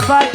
Bye.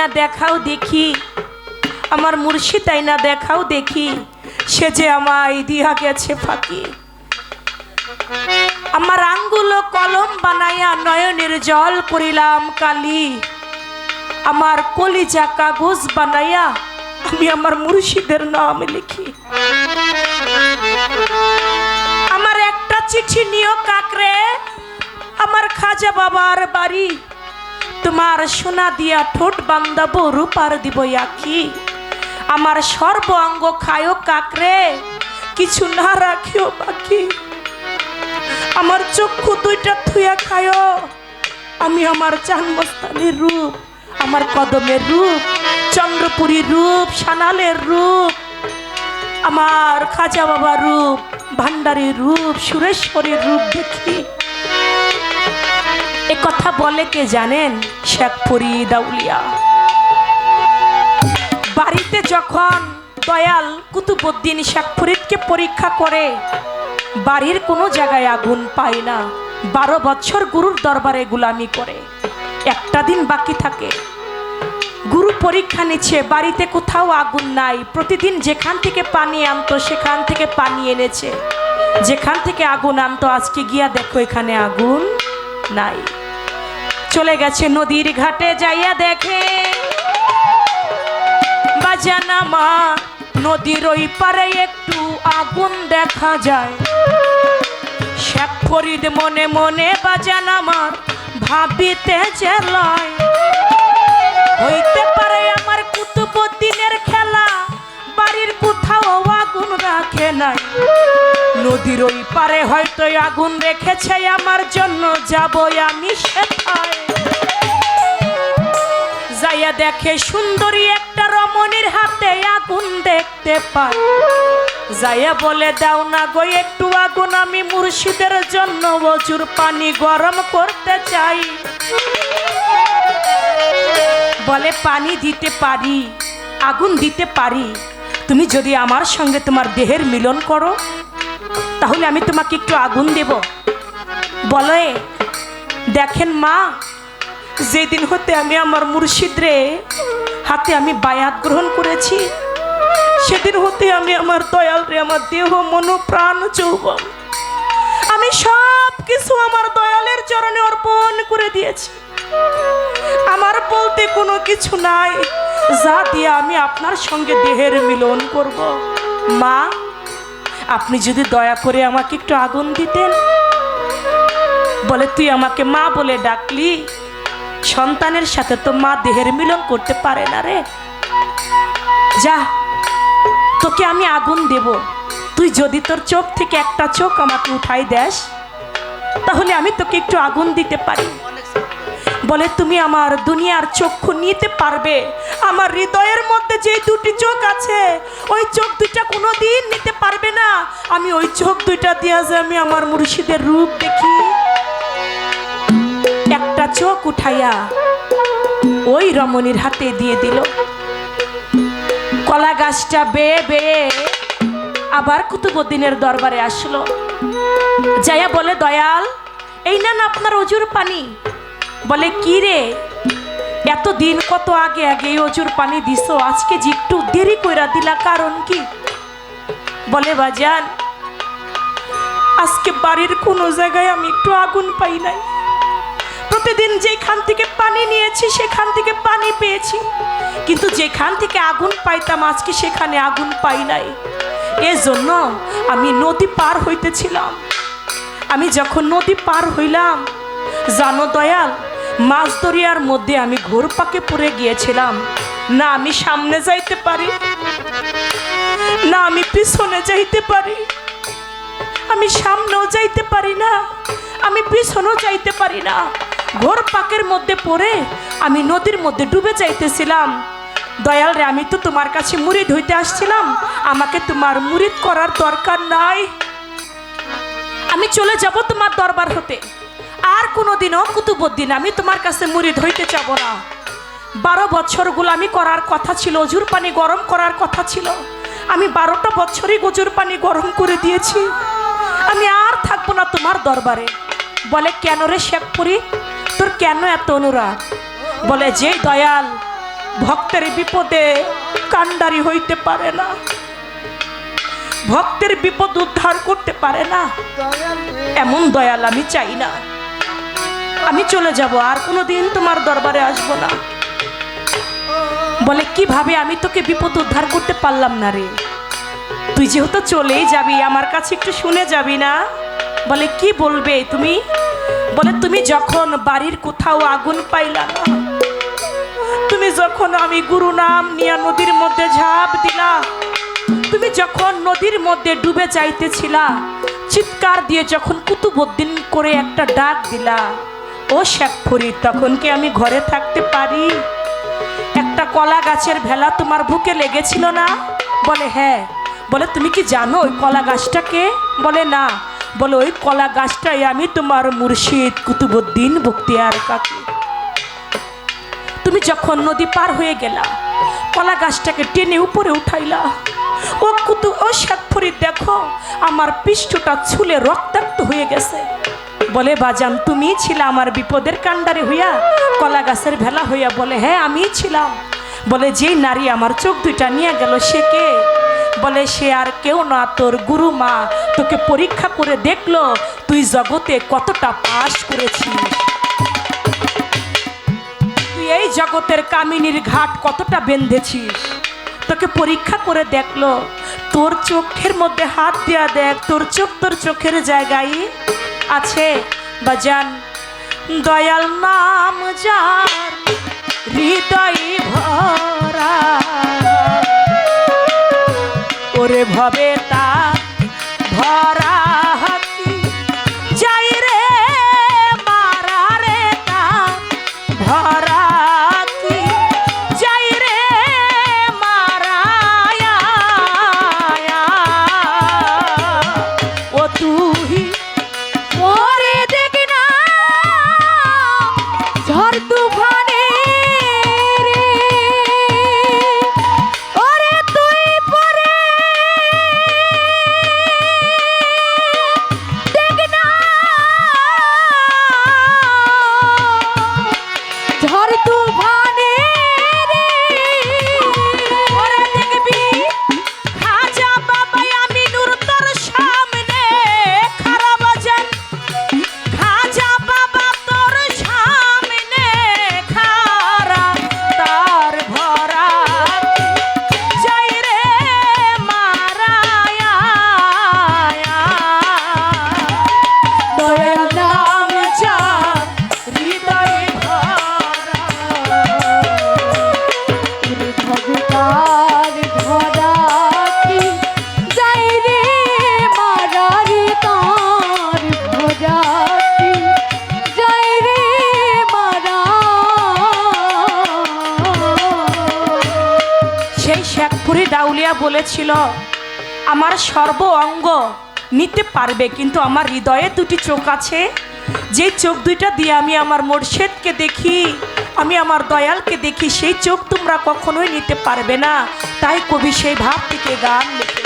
লাইনা দেখাও দেখি। আমার মুর্শিদ আইনা দেখাও দেখি। সে যে আমায় দিয়া গেছে ফাঁকি। আমার আঙ্গুলো কলম বানাইয়া নয়নের জল করিলাম কালি। আমার কলিজা কাগজ বানাইয়া আমি আমার মুর্শিদের নাম লিখি। আমার একটা চিঠি নিও কাকরে। আমার খাজা বাবার বাড়ি। তোমার সোনা দিয়া ঠোঁট বান্ধাবো, রূপার দিব আখি। আমার সর্ব অঙ্গ খায়ো কাকরে, কিছু না রাখিও বাকি। আমার চক্ষু দুইটা থুয়া খায়ো। আমি আমার চানমস্তানের রূপ, আমার কদমের রূপ, চন্দ্রপুরীর রূপ, সানালের রূপ। আমার খাজা বাবার রূপ ভান্ডারীর রূপ, সুরেশ্বরীর রূপ দেখি। কথা বলে কে জানেন? শেখ ফরিদ আউলিয়া বাড়িতে যখন দয়াল কুতুবুদ্দিন শেখ ফরিদকে পরীক্ষা করে, বাড়ির কোনো জায়গায় আগুন পায় না। বারো বছর গুরুর দরবারে গুলামি করে। একটা দিন বাকি থাকে। গুরু পরীক্ষা নিচ্ছে, বাড়িতে কোথাও আগুন নাই। প্রতিদিন যেখান থেকে পানি আনতো, সেখান থেকে পানি এনেছে। যেখান থেকে আগুন আনতো, আজকে গিয়া দেখো এখানে আগুন নাই। চলে গেছে নদীর ঘাটে যাইয়া দেখে। বাজানা মা নদীর ওই পারে একটু আগুন দেখা যায়। শেখ ফরিদ মনে মনে বাজান আমার ভাবিতে চেলায়। হইতে পারে আমার কুতুবুদ্দিনের খেলা, বাড়ির কোথাও রাখে নদীর ওই পারে হয়তো আগুন রেখেছে, আমার জন্য যাব আমি যাইয়া দেখে সুন্দরী একটা রমণীর হাতে আগুন দেখতে যাইয়া বলে, দাও না গো, একটু আগুন, আমি মুর্শিদের জন্য প্রচুর পানি গরম করতে চাই। বলে, পানি দিতে পারি, আগুন দিতে পারি। তুমি যদি আমার সঙ্গে তোমার দেহের মিলন করো, তাহলে আমি তোমাকে একটু আগুন দেব। বলে দেখেন মা, যেদিন হতে আমি আমার মুর্শিদরে হাতে আমি বায়াত গ্রহণ করেছি, সেদিন হতে আমি আমার দয়াল রে আমার দেহ, মন, প্রাণ আমি সব কিছু আমার দয়ালের চরণে অর্পণ করে দিয়েছি। আমার বলতে কোনো কিছু নাই। যা দিয়ে আমি আপনার সঙ্গে দেহের মিলন করব। মা, আপনি যদি দয়া করে আমাকে একটু আগুন দিতেন। বলে, তুই আমাকে মা বলে ডাকলি। সন্তানের সাথে তো মা দেহের মিলন করতে পারে না রে। যা, তোকে আমি আগুন দেব। তুই যদি তোর চোখ থেকে একটা চোখ আমাকে উঠাই দেস, তাহলে আমি তোকে একটু আগুন দিতে পারি। বলে, তুমি আমার দুনিয়ার চক্ষু নিতে পারবে। আমার হৃদয়ের মধ্যে যে দুটি চোখ আছে, ওই চোখ দুইটা কোনো দিন নিতে পারবে না। আমি ওই চোখ দুইটা দিয়ে যে আমি আমার মুর্শিদের রূপ দেখি। একটা চোখ উঠাইয়া ওই রমণীর হাতে দিয়ে দিল। কলা গাছটা বেয়ে বেয়ে আবার কুতুবুদ্দিনের দরবারে আসলো। যাইয়া বলে, দয়াল, এই না আপনার অজুর পানি। বলে, কি রে? এত দিন কত আগে আগে এই অজুর পানি দিছো, আজকে যে একটু দেরি কইরা দিলা, কারণ কি? বলে, বাজান, আজকে বাড়ির কোনো জায়গায় আমি একটু আগুন পাই নাই। প্রতিদিন যেখান থেকে পানি নিয়েছি, সেখান থেকে পানি পেয়েছি। কিন্তু যেখান থেকে আগুন পাইতাম, আজকে সেখানে আগুন পাই নাই। এজন্য আমি নদী পার হইতেছিলাম। আমি যখন নদী পার হইলাম, জানো দয়াল মাছ দরিয়ার মধ্যে আমি ঘোর পাকে পড়ে গিয়েছিলাম। না আমি সামনে যাইতে পারি, না আমি পিছনে যাইতে পারি। আমি সামনেও যাইতে পারি না, আমি পিছনেও যাইতে পারি না। ঘোর পাকের মধ্যে পড়ে আমি নদীর মধ্যে ডুবে যাইতেছিলাম। দয়াল রে, আমি তো তোমার কাছে মুড়িদ হইতে আসছিলাম। আমাকে তোমার মুড়িদ করার দরকার নাই। আমি চলে যাব তোমার দরবার হতে। আর কোনোদিনও কুতুবুদ্দিন, আমি তোমার কাছে মুড়ি হইতে যাব না। বারো বছর গোলামি করার কথা ছিল, অজুর পানি গরম করার কথা ছিল। আমি বারোটা বছরই গজুর পানি গরম করে দিয়েছি। আমি আর থাকব না তোমার দরবারে। বলে, কেন রে শেখপুরি? তোর কেন এত অনুরাগ? বলে যে দয়াল ভক্তের বিপদে কান্ডারি হইতে পারে না। ভক্তের বিপদ উদ্ধার করতে পারে না। এমন দয়াল আমি চাই না। আমি চলে যাব, আর কোনো দিন তোমার দরবারে আসব না। বলে, কীভাবে? আমি তোকে বিপদ উদ্ধার করতে পারলাম না রে। তুই যেহেতু চলেই যাবি, আমার কাছে একটু শুনে যাবি না? বলে, কি বলবে তুমি? বলে, তুমি যখন বাড়ির কোথাও আগুন পাইলা না, তুমি যখন আমি গুরু নাম নিয়া নদীর মধ্যে ঝাঁপ দিলা, তুমি যখন নদীর মধ্যে ডুবে যাইতেছিলা, চিৎকার দিয়ে যখন কুতুবুদ্দিন করে একটা ডাক দিলা ও শেখ ফরিদ তখন কি আমি ঘরে থাকতে পারি? একটা কলা গাছের ভেলা তোমার বুকে লেগেছিল না? বলে হ্যাঁ। বলে, তুমি কি জানো ওই কলা গাছটাকে? বলে, না। বলে, ওই কলা গাছটাই আমি তোমার মুর্শিদ কুতুবুদ্দিন বক্তিয়ার কাকি। তুমি যখন নদী পার হয়ে গেলা, কলা গাছটাকে টেনে উপরে উঠাইলা, ও কুতু, ও শেখফরিদ দেখো, আমার পৃষ্ঠটা ছুলে রক্তাক্ত হয়ে গেছে। বলে, বাজান, তুমি ছিলা আমার বিপদের কাণ্ডারে হইয়া কলা গাছের ভেলা হইয়া বলে হ্যাঁ আমি ছিলাম। বলে, যেই নারী আমার চোখ দুইটা নিয়ে গেল, সে কে? বলে, সে আর কেউ না, তোর গুরু মা। তোকে পরীক্ষা করে দেখল, তুই জগতে কতটা পাশ করেছিস। তুই এই জগতের কামিনীর ঘাট কতটা বেঁধেছিস? তোকে পরীক্ষা করে দেখল। তোর চোখের মধ্যে হাত দেয়া দেখ, তোর চোখ তোর চোখের জায়গায় আছে বাজান দয়াল নাম যার হৃদয় ভরা। ওরে ভবে তার ভর ছিল আমার সর্ব অঙ্গ নিতে পারবে, কিন্তু আমার হৃদয়ে দুটি চোখ আছে। যে চোখ দুইটা দিয়ে আমি আমার মোরশেদকে দেখি, আমি আমার দয়ালকে দেখি, সেই চোখ তোমরা কখনোই নিতে পারবে না। তাই কবি সেই ভাব থেকে গান লিখে